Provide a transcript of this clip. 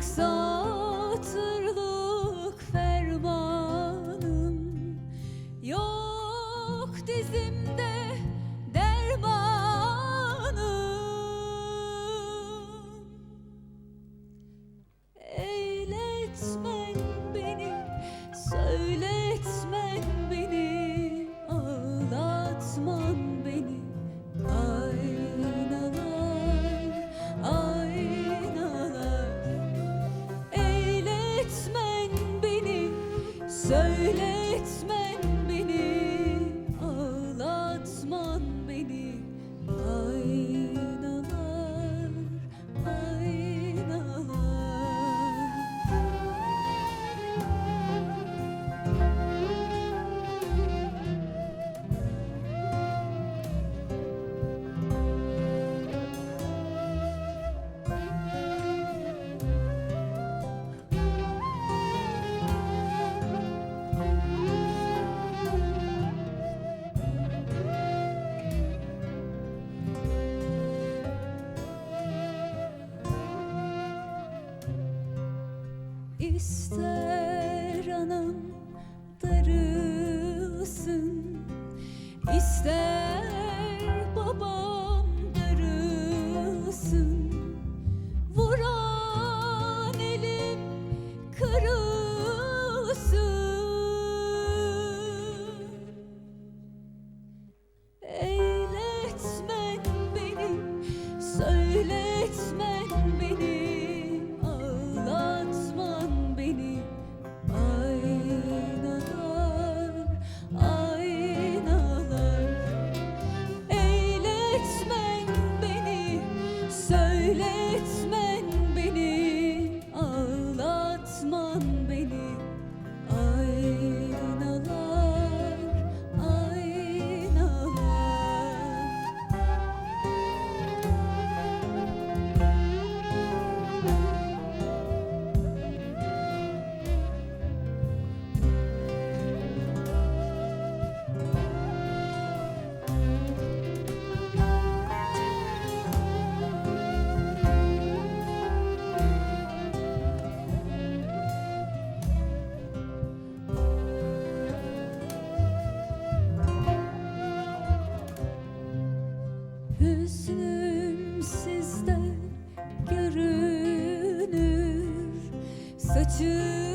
aksatırlık fermanım. Yok dizimde söyle İster anam darılsın, ister Saçım